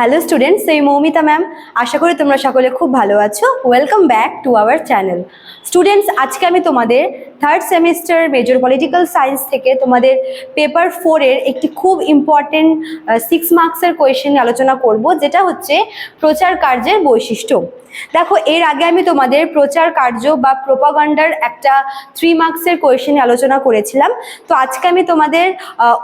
Hello students এই Moumita ma'am. আশা করি তোমরা সকলে খুব ভালো আছো। Welcome back to our channel students আজকে আমি তোমাদের third semester major political science থেকে তোমাদের পেপার ফোরের একটি খুব ইম্পর্টেন্ট সিক্স মার্কসের কোয়েশ্চেন আলোচনা করব, যেটা হচ্ছে প্রচার কার্যের বৈশিষ্ট্য। দেখো, এর আগে আমি তোমাদের প্রচার কার্য বা প্রোপাগান্ডার একটা থ্রি মার্কসের কোয়েশ্চেন আলোচনা করেছিলাম। তো আজকে আমি তোমাদের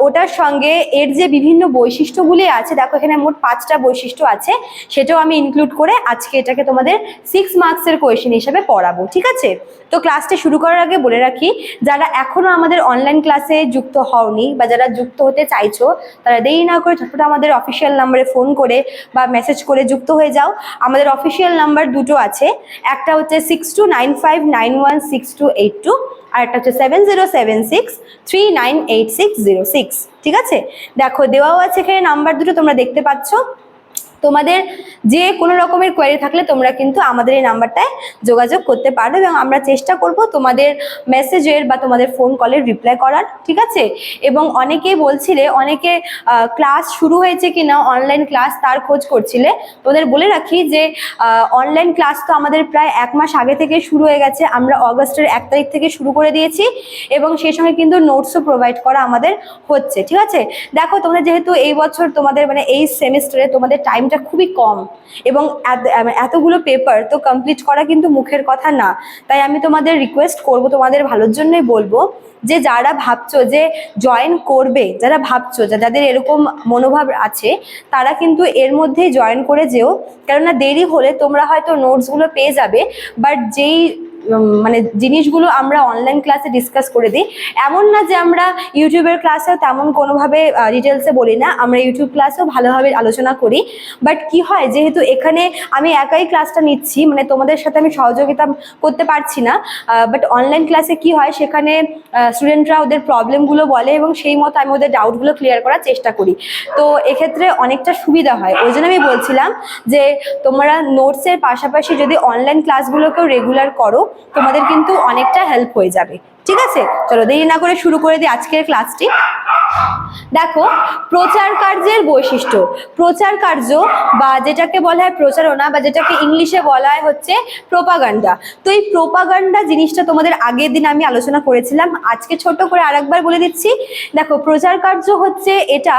ওটার সঙ্গে এর যে বিভিন্ন বৈশিষ্ট্যগুলি আছে, দেখো এখানে মোট পাঁচটা বৈশিষ্ট্য আছে, সেটাও আমি ইনক্লুড করে আজকে এটাকে তোমাদের সিক্স মার্কসের কোয়েশ্চেন হিসেবে পড়াবো, ঠিক আছে? তো ক্লাসটি শুরু করার আগে বলে রাখি, যারা এখনও আমাদের অনলাইন ক্লাসে যুক্ত হওনি বা যারা যুক্ত হতে চাইছো, তারা দেরি না করে ঝটপট আমাদের অফিসিয়াল নাম্বারে ফোন করে বা মেসেজ করে যুক্ত হয়ে যাও। আমাদের অফিসিয়াল নাম্বার দুটো আছে। একটা হচ্ছে six two nine five nine one six two eight two আর একটা হচ্ছে seven zero seven six three nine eight six zero six ঠিক আছে? দেখো, দেওয়াও আছে এখানে নাম্বার দুটো, তোমরা দেখতে পাচ্ছ। তোমাদের যে কোনো রকমের কোয়ারি থাকলে তোমরা কিন্তু আমাদের এই নাম্বারটায় যোগাযোগ করতে পারো এবং আমরা চেষ্টা করব তোমাদের মেসেজের বা তোমাদের ফোন কলের রিপ্লাই করার, ঠিক আছে? এবং অনেকেই বলছিলে, অনেকে ক্লাস শুরু হয়েছে কি না অনলাইন ক্লাস তার খোঁজ করছিলে, তোমাদের বলে রাখি যে অনলাইন ক্লাস তো আমাদের প্রায় এক মাস আগে থেকে শুরু হয়ে গেছে, আমরা অগস্টের এক তারিখ থেকে শুরু করে দিয়েছি এবং সেই সঙ্গে কিন্তু নোটসও প্রোভাইড করা আমাদের হচ্ছে, ঠিক আছে? দেখো, তোমাদের যেহেতু এই বছর তোমাদের মানে এই সেমিস্টারে তোমাদের টাইমটা খুবই কম। এবং এতগুলো পেপার তো কমপ্লিট করা কিন্তু মুখের কথা না। তাই আমি তোমাদের রিকোয়েস্ট করব, তোমাদের ভালোর জন্যই বলব যে যারা ভাবছ যে জয়েন করবে, যারা ভাবছ যাদের এরকম মনোভাব আছে, তারা কিন্তু এর মধ্যেই জয়েন করে যেও। কেননা দেরি হলে তোমরা হয়তো নোটসগুলো পেয়ে যাবে বাট যেই মানে জিনিসগুলো আমরা অনলাইন ক্লাসে ডিসকাস করে দিই। এমন না যে আমরা ইউটিউবের ক্লাসেও তেমন কোনোভাবে ডিটেলসে বলি না। আমরা ইউটিউব ক্লাসেও ভালোভাবে আলোচনা করি। বাট কি হয়, যেহেতু এখানে আমি একাই ক্লাসটা নিচ্ছি মানে তোমাদের সাথে আমি সহযোগিতা করতে পারছি না বাট অনলাইন ক্লাসে কি হয়, সেখানে স্টুডেন্টরা ওদের প্রবলেমগুলো বলে এবং সেই মতো আমি ওদের ডাউটগুলো ক্লিয়ার করার চেষ্টা করি। তো এক্ষেত্রে অনেকটা সুবিধা হয়। ওই জন্য আমি বলছিলাম যে, তোমরা নোটসের পাশাপাশি যদি অনলাইন ক্লাসগুলোকেও রেগুলার করো তোমাদের কিন্তু অনেকটা হেল্প হয়ে যাবে। ঠিক আছে? চলো দেরি না করে শুরু করে দিই আজকের ক্লাসটি দেখো, প্রচার কার্যের বৈশিষ্ট্য। প্রচার কার্য বা যেটাকে বলা হয় প্রচারণা বা যেটাকে ইংলিশে বলা হয় হচ্ছে প্রোপাগান্ডা। তো এই প্রোপাগান্ডা জিনিসটা তোমাদের আগের দিন আমি আলোচনা করেছিলাম। আজকে ছোট করে আরেকবার বলে দিচ্ছি। দেখো, প্রচার কার্য হচ্ছে এটা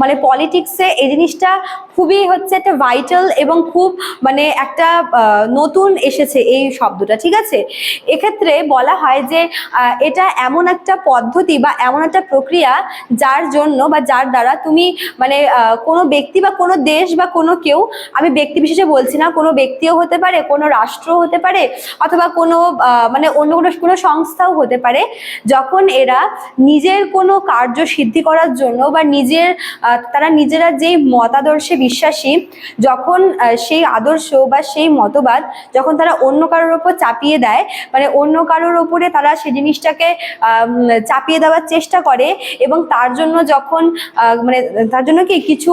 মানে পলিটিক্সে এই জিনিসটা খুবই হচ্ছে একটা ভাইটাল এবং খুব মানে একটা নতুন এসেছে এই শব্দটা, ঠিক আছে? এক্ষেত্রে বলা হয় যে এটা এমন একটা পদ্ধতি বা এমন একটা প্রক্রিয়া যার জন্য বা যার দ্বারা তুমি মানে কোনো ব্যক্তি বা কোনো দেশ বা কোনো কেউ, আমি ব্যক্তি বিশেষে বলছি না, কোনো ব্যক্তিও হতে পারে, কোনো রাষ্ট্র হতে পারে, অথবা কোনো মানে অন্য কোনো কোনো সংস্থাও হতে পারে, যখন এরা নিজের কোনো কার্য সিদ্ধি করার জন্য বা নিজের তারা নিজেরা যেই মতাদর্শে বিশ্বাসী, যখন সেই আদর্শ বা সেই মতবাদ যখন তারা অন্য কারোর ওপর চাপিয়ে দেয় মানে অন্য কারোর ওপরে তারা সেই জিনিসটাকে চাপিয়ে দেওয়ার চেষ্টা করে এবং তার জন্য যখন মানে তার জন্য কি কিছু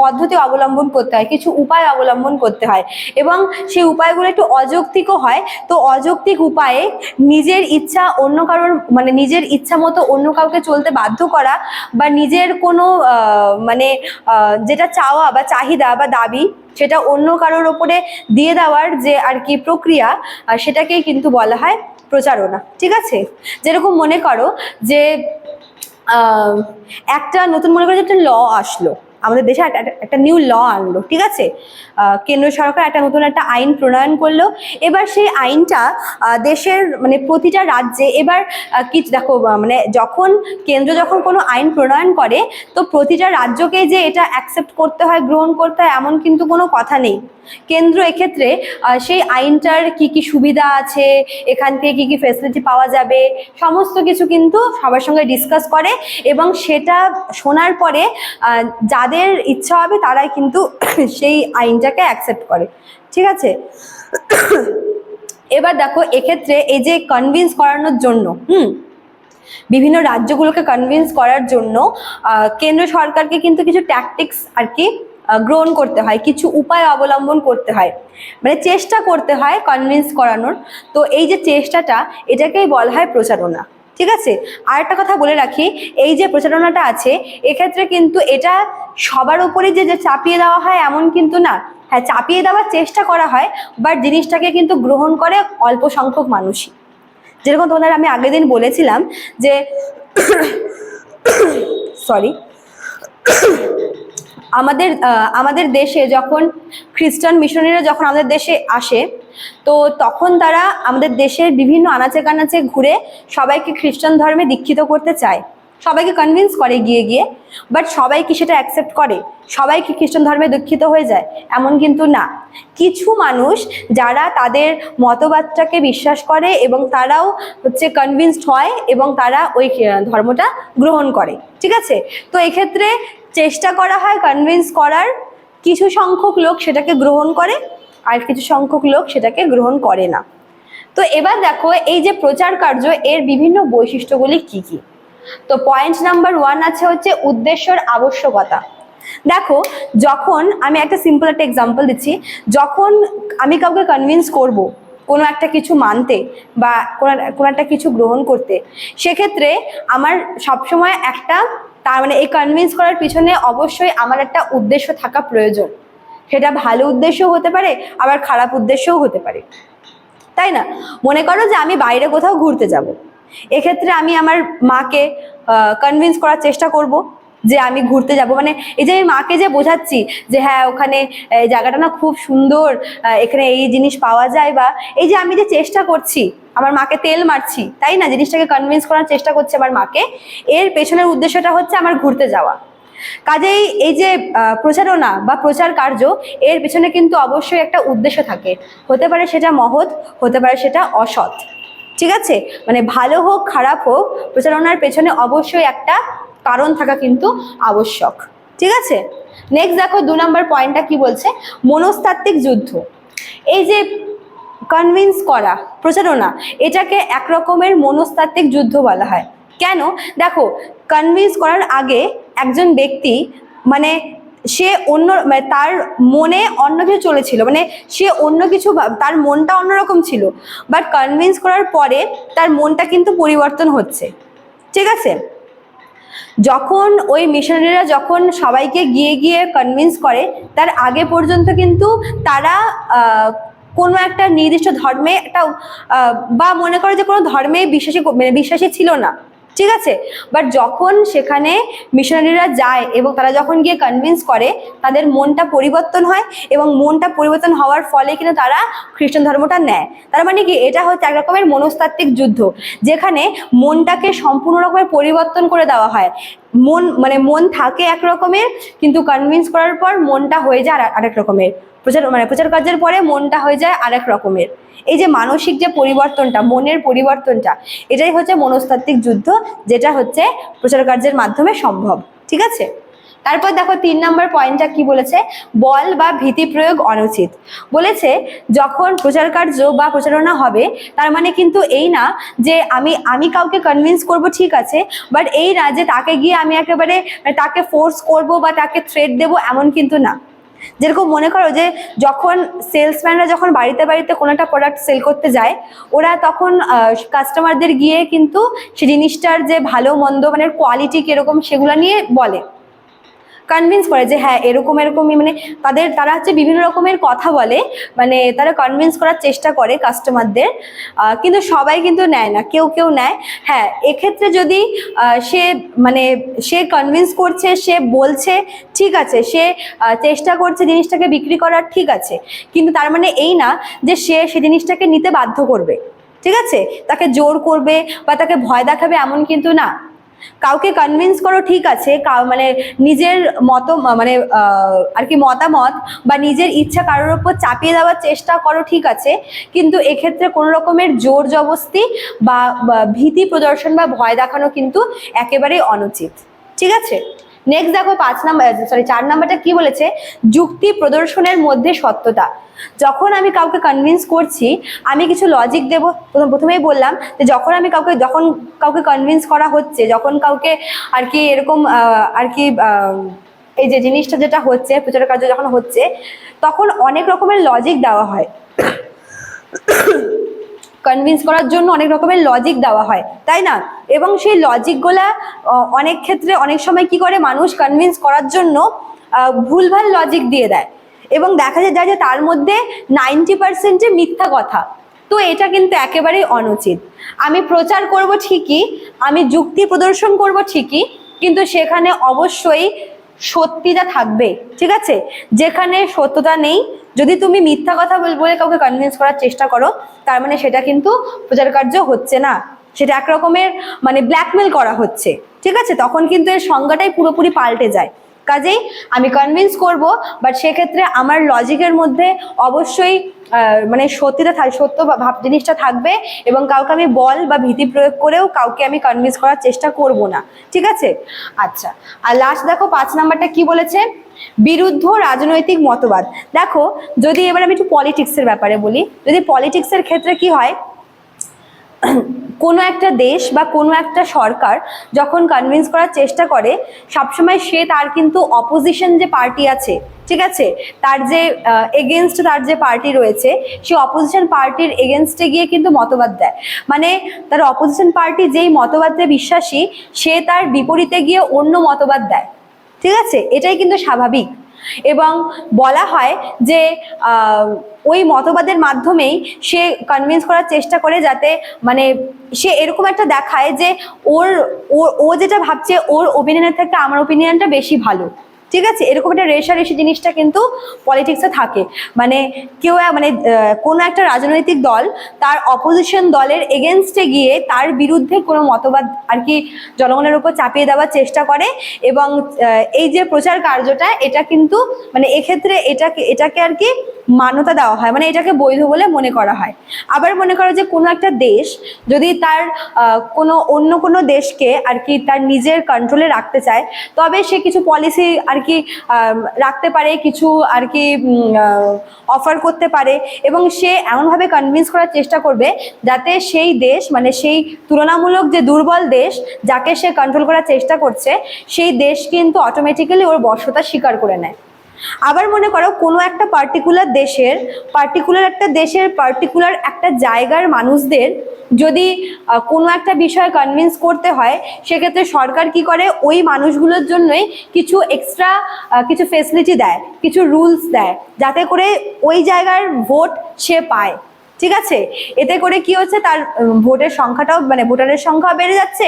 পদ্ধতি অবলম্বন করতে হয়, কিছু উপায় অবলম্বন করতে হয় এবং সেই উপায়গুলো একটু অযৌক্তিকও হয়। তো অযৌক্তিক উপায়ে নিজের ইচ্ছা অন্য কারোর মানে নিজের ইচ্ছা মতো অন্য কাউকে চলতে বাধ্য করা বা নিজের কোনো মানে যেটা চাওয়া বা চাহিদা বা দাবি সেটা অন্য কারোর ওপরে দিয়ে দেওয়ার যে আর কি প্রক্রিয়া সেটাকেই কিন্তু বলা হয় প্রচারণা। ঠিক আছে? যেরকম মনে করো যে একটা নতুন মনে করে একটা ল আসলো। আমাদের দেশে একটা- নিউ ল আনলো ঠিক আছে? কেন্দ্র সরকার একটা নতুন একটা আইন প্রণয়ন করল। এবার সেই আইনটা দেশের মানে প্রতিটা রাজ্যে এবার কি দেখো মানে যখন কেন্দ্র যখন কোনো আইন প্রণয়ন করে তো প্রতিটা রাজ্যকে যে এটা অ্যাকসেপ্ট করতে হয় গ্রহণ করতে হয় এমন কিন্তু কোনো কথা নেই। কেন্দ্র এক্ষেত্রে সেই আইনটার কি কি সুবিধা আছে এখান থেকে কি কি ফেসিলিটি পাওয়া যাবে সমস্ত কিছু কিন্তু সবার সঙ্গে ডিসকাস করে এবং সেটা শোনার পরে আহ, যাদের ইচ্ছা হবে তারাই কিন্তু সেই আইনটাকে অ্যাকসেপ্ট করে। ঠিক আছে? এবার দেখো, এক্ষেত্রে এই যে কনভিন্স করানোর জন্য, হুম? বিভিন্ন রাজ্যগুলোকে কনভিন্স করার জন্য কেন্দ্র সরকারকে কিন্তু কিছু ট্যাকটিক্স আর কি গ্রহণ করতে হয়, কিছু উপায় অবলম্বন করতে হয়। মানে চেষ্টা করতে হয় কনভিন্স করানোর। তো এই যে চেষ্টাটা, এটাকেই বলা হয় প্রচারণা। ঠিক আছে? আর একটা কথা বলে রাখি, এই যে প্রচারণাটা আছে, এক্ষেত্রে কিন্তু এটা সবার উপরে যে যে চাপিয়ে দেওয়া হয় এমন কিন্তু না। হ্যাঁ চাপিয়ে দেওয়ার চেষ্টা করা হয় বাট জিনিসটাকে কিন্তু গ্রহণ করে অল্প সংখ্যক মানুষই। যেরকম তোমাদের আমি আগের দিন বলেছিলাম যে সরি আমাদের আমাদের দেশে যখন খ্রিস্টান মিশনারিরা যখন আমাদের দেশে আসে, তো তখন তারা আমাদের দেশের বিভিন্ন আনাচে কানাচে ঘুরে সবাইকে খ্রিস্টান ধর্মে দীক্ষিত করতে চায়। সবাইকে কনভিন্স করে গিয়ে গিয়ে। বাট সবাই কি সেটা অ্যাকসেপ্ট করে? সবাই কি খ্রিস্টান ধর্মে দীক্ষিত হয়ে যায়? এমন কিন্তু না। কিছু মানুষ যারা তাদের মতবাদটাকে বিশ্বাস করে এবং তারাও হচ্ছে কনভিন্সড হয় এবং তারা ওই ধর্মটা গ্রহণ করে। ঠিক আছে? তো এক্ষেত্রে চেষ্টা করা হয় কনভিন্স করার। কিছু সংখ্যক লোক সেটাকে গ্রহণ করে আর কিছু সংখ্যক লোক সেটাকে গ্রহণ করে না। তো এবার দেখো, এই যে প্রচার কার্য, এর বিভিন্ন বৈশিষ্ট্যগুলি কি কি? তো পয়েন্ট নাম্বার ওয়ান আছে হচ্ছে উদ্দেশ্যর আবশ্যকতা। দেখো, যখন আমি একটা সিম্পল একটা এক্সাম্পল দিচ্ছি, যখন আমি কাউকে কনভিন্স করব কোনো একটা কিছু মানতে বা কোনো কোনো একটা কিছু গ্রহণ করতে, সেক্ষেত্রে আমার সবসময় একটা তার মানে এই কনভিন্স করার পিছনে অবশ্যই আমার একটা উদ্দেশ্য থাকা প্রয়োজন। সেটা ভালো উদ্দেশ্যও হতে পারে, আবার খারাপ উদ্দেশ্যও হতে পারে। তাই না? মনে করো যে আমি বাইরে কোথাও ঘুরতে যাব। এক্ষেত্রে আমি আমার মাকে কনভিন্স করার চেষ্টা করব। যে আমি ঘুরতে যাব। মানে এই যে আমি মাকে যে বোঝাচ্ছি যে হ্যাঁ ওখানে জায়গাটা না খুব সুন্দর এখানে এই জিনিস পাওয়া যায় বা এই যে আমি যে চেষ্টা করছি, আমার মাকে তেল মারছি, তাই না? জিনিসটাকে কনভিন্স করার চেষ্টা করছি আমার মাকে। এর পেছনের উদ্দেশ্যটা হচ্ছে আমার ঘুরতে যাওয়া। কাজেই এই যে প্রচারণা বা প্রচার কার্য, এর পেছনে কিন্তু অবশ্যই একটা উদ্দেশ্য থাকে। হতে পারে সেটা মহৎ, হতে পারে সেটা অসৎ। ঠিক আছে? মানে ভালো হোক, খারাপ হোক, প্রচারণার পেছনে অবশ্যই একটা কারণ থাকা কিন্তু আবশ্যক। ঠিক আছে? নেক্সট দেখো, দু নম্বর পয়েন্টটা কি বলছে? মনস্তাত্ত্বিক যুদ্ধ। এই যে কনভিন্স করা, প্রচারণা, এটাকে এক রকমের মনস্তাত্ত্বিক যুদ্ধ বলা হয়। কেন? দেখো কনভিন্স করার আগে একজন ব্যক্তি মানে সে অন্য মানে তার মনে অন্য কিছু চলেছিল মানে সে অন্য কিছু তার মনটা অন্যরকম ছিল। বাট কনভিন্স করার পরে তার মনটা কিন্তু পরিবর্তন হচ্ছে। ঠিক আছে? যখন ওই মিশনারিরা যখন সবাইকে গিয়ে গিয়ে কনভিন্স করে, তার আগে পর্যন্ত কিন্তু তারা কোনো একটা নির্দিষ্ট ধর্মে একটা বা মনে করে যে কোনো ধর্মে বিশ্বাসী মানে বিশ্বাসী ছিল না। ঠিক আছে? বাট যখন সেখানে মিশনারিরা যায় এবং তারা যখন গিয়ে কনভিন্স করে, তাদের মনটা পরিবর্তন হয় এবং মনটা পরিবর্তন হওয়ার ফলে কিন্তু তারা খ্রিস্টান ধর্মটা নেয়। তার মানে কি? এটা হচ্ছে এক রকমের মনস্তাত্ত্বিক যুদ্ধ, যেখানে মনটাকে সম্পূর্ণ রকমের পরিবর্তন করে দেওয়া হয়। মন মানে মন থাকে এক রকমের, কিন্তু কনভিন্স করার পর মনটা হয়ে যায় আর- আরেক রকমের। প্রচার মানে প্রচার কার্যের পরে মনটা হয়ে যায় আরেক রকমের। এই যে মানসিক যে পরিবর্তনটা, মনের পরিবর্তনটা, এটাই হচ্ছে মনস্তাত্ত্বিক যুদ্ধ, যেটা হচ্ছে প্রচার কার্যের মাধ্যমে সম্ভব। ঠিক আছে? তারপর দেখো তিন নম্বর পয়েন্টটা কি বলেছে? বল বা ভীতি প্রয়োগ অনুচিত। বলেছে যখন প্রচার কার্য বা প্রচারণা হবে, তার মানে কিন্তু এই না যে আমি আমি কাউকে কনভিন্স করব ঠিক আছে বাট এই না যে তাকে গিয়ে আমি একেবারে তাকে ফোর্স করব বা তাকে থ্রেট দেব এমন কিন্তু না। যেরকম মনে করো যে যখন সেলসম্যানরা যখন বাড়িতে বাড়িতে কোনো একটা প্রোডাক্ট সেল করতে যায়, ওরা তখন কাস্টমারদের গিয়ে কিন্তু সেই জিনিসটার যে ভালো, মন্দ মানে কোয়ালিটি কীরকম সেগুলো নিয়ে বলে। কনভিন্স করে যে হ্যাঁ এরকম, এরকমই মানে তাদের, তারা হচ্ছে বিভিন্ন রকমের কথা বলে মানে তারা কনভিন্স করার চেষ্টা করে কাস্টমারদের কিন্তু সবাই কিন্তু নেয় না, কেউ কেউ নেয়। হ্যাঁ এক্ষেত্রে যদি সে মানে সে কনভিন্স করছে, সে বলছে, ঠিক আছে, সে চেষ্টা করছে জিনিসটাকে বিক্রি করার, ঠিক আছে। কিন্তু তার মানে এই না যে সে সে জিনিসটাকে নিতে বাধ্য করবে, ঠিক আছে? তাকে জোর করবে বা তাকে ভয় দেখাবে এমন কিন্তু না। কাউকে কনভিন্স করো ঠিক আছে মানে নিজের মত মানে আর কি মতামত বা নিজের ইচ্ছা কারোর ওপর চাপিয়ে দেওয়ার চেষ্টা করো ঠিক আছে, কিন্তু এক্ষেত্রে কোনো রকমের জোর জবস্তি বা ভীতি প্রদর্শন বা ভয় দেখানো কিন্তু একেবারেই অনুচিত। ঠিক আছে? নেক্সট দেখো পাঁচ নাম্বার সরি চার নাম্বারটা কি বলেছে? যুক্তি প্রদর্শনের মধ্যে সত্যতা। যখন আমি কাউকে কনভিন্স করছি, আমি কিছু লজিক দেবো, প্রথম, প্রথমেই বললাম যে যখন আমি কাউকে, যখন কাউকে কনভিন্স করা হচ্ছে, যখন কাউকে আর কি এরকম আর কি এই যে জিনিসটা যেটা হচ্ছে প্রচার কার্য যখন হচ্ছে, তখন অনেক রকমের লজিক দেওয়া হয়। কনভিন্স করার জন্য অনেক রকমের লজিক দেওয়া হয়, তাই না? এবং সেই লজিকগুলা অনেক ক্ষেত্রে অনেক সময় কি করে মানুষ কনভিন্স করার জন্য ভুলভাল লজিক দিয়ে দেয়। এবং দেখা যায় যে তার মধ্যে নাইনটি পার্সেন্টে মিথ্যা কথা। তো এটা কিন্তু একেবারেই অনুচিত। আমি প্রচার করব ঠিকই, আমি যুক্তি প্রদর্শন করব ঠিকই, কিন্তু সেখানে অবশ্যই সত্যিটা থাকবে, ঠিক আছে? যেখানে সত্যতা নেই, যদি তুমি মিথ্যা কথা বল- কাউকে কনভিন্স করার চেষ্টা করো, তার মানে সেটা কিন্তু প্রচার কার্য হচ্ছে না। সেটা এক রকমের মানে ব্ল্যাকমেল করা হচ্ছে, ঠিক আছে? তখন কিন্তু এর সংজ্ঞাটাই পুরোপুরি পাল্টে যায়। কাজেই আমি কনভিন্স করব বাট সেক্ষেত্রে আমার লজিকের মধ্যে অবশ্যই মানে সত্যিটা সত্য ভাব জিনিসটা থাকবে এবং কাউকে আমি বল বা ভীতি প্রয়োগ করেও কাউকে আমি কনভিন্স করার চেষ্টা করব না, ঠিক আছে? আচ্ছা আর লাস্ট দেখো, পাঁচ নাম্বারটা কি বলেছে? বিরুদ্ধ রাজনৈতিক মতবাদ। দেখো, যদি এবার আমি একটু পলিটিক্সের ব্যাপারে বলি, যদি পলিটিক্সের ক্ষেত্রে কি হয় কোনো একটা দেশ বা কোনো একটা সরকার যখন কনভিন্স করার চেষ্টা করে, সবসময় সে তার কিন্তু অপোজিশন যে পার্টি আছে, ঠিক আছে? তার যে এগেনস্ট তার যে পার্টি রয়েছে, সে অপোজিশন পার্টির এগেনস্টে গিয়ে কিন্তু মতবাদ দেয়। মানে তার অপোজিশন পার্টি যেই মতবাদে বিশ্বাসী, সে তার বিপরীতে গিয়ে অন্য মতবাদ দেয়। ঠিক আছে? এটাই কিন্তু স্বাভাবিক। এবং বলা হয় যে ওই মতবাদের মাধ্যমেই সে কনভিন্স করার চেষ্টা করে যাতে মানে সে এরকম একটা দেখায় যে ওর, ও- যেটা ভাবছে ওর ওপিনিয়নের থেকে আমার ওপিনিয়নটা বেশি ভালো। ঠিক আছে? এরকম একটা রেশারেশি জিনিসটা কিন্তু পলিটিক্সে থাকে। মানে কেউ মানে কোনো একটা রাজনৈতিক দল তার অপোজিশন দলের এগেনস্টে গিয়ে তার বিরুদ্ধে কোনো মতবাদ আর কি জনগণের উপর চাপিয়ে দেওয়ার চেষ্টা করে এবং এই যে প্রচার কার্যটা, এটা কিন্তু মানে এক্ষেত্রে এটাকে এটাকে আর কি মান্যতা দেওয়া হয়। মানে এটাকে বৈধ বলে মনে করা হয়। আবার মনে করো যে কোনো একটা দেশ যদি তার কোনো, অন্য কোনো দেশকে আর কি তার নিজের কন্ট্রোলে রাখতে চায়, তবে সে কিছু পলিসি আর কি রাখতে পারে, কিছু আর কি অফার করতে পারে এবং সে এমনভাবে কনভিন্স করার চেষ্টা করবে যাতে সেই দেশ মানে সেই তুলনামূলক যে দুর্বল দেশ যাকে সে কন্ট্রোল করার চেষ্টা করছে, সেই দেশ কিন্তু অটোমেটিক্যালি ওর বর্ষতা স্বীকার করে নেয়। আবার মনে করো কোনো একটা পার্টিকুলার দেশের পার্টিকুলার একটা দেশের পার্টিকুলার একটা জায়গার মানুষদের যদি কোনো একটা বিষয় কনভিন্স করতে হয়, সেক্ষেত্রে সরকার কি করে? ওই মানুষগুলোর জন্যই কিছু এক্সট্রা কিছু ফেসিলিটি দেয়, কিছু রুলস দেয়, যাতে করে ওই জায়গার ভোট সে পায়। ঠিক আছে? এতে করে কি হচ্ছে? তার ভোটের সংখ্যাটাও মানে ভোটারের সংখ্যা বেড়ে যাচ্ছে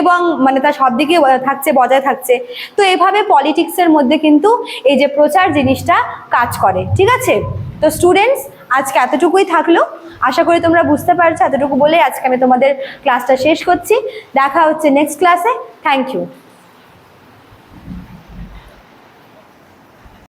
এবং মানে তার সব দিকে থাকছে, বজায় থাকছে। তো এভাবে পলিটিক্সের মধ্যে কিন্তু এই যে প্রচার জিনিসটা কাজ করে, ঠিক আছে? তো স্টুডেন্টস আজকে এতটুকুই থাকল। আশা করি তোমরা বুঝতে পারছ। এতটুকু বলে আজকে আমি তোমাদের ক্লাসটা শেষ করছি। দেখা হচ্ছে নেক্সট ক্লাসে থ্যাংক ইউ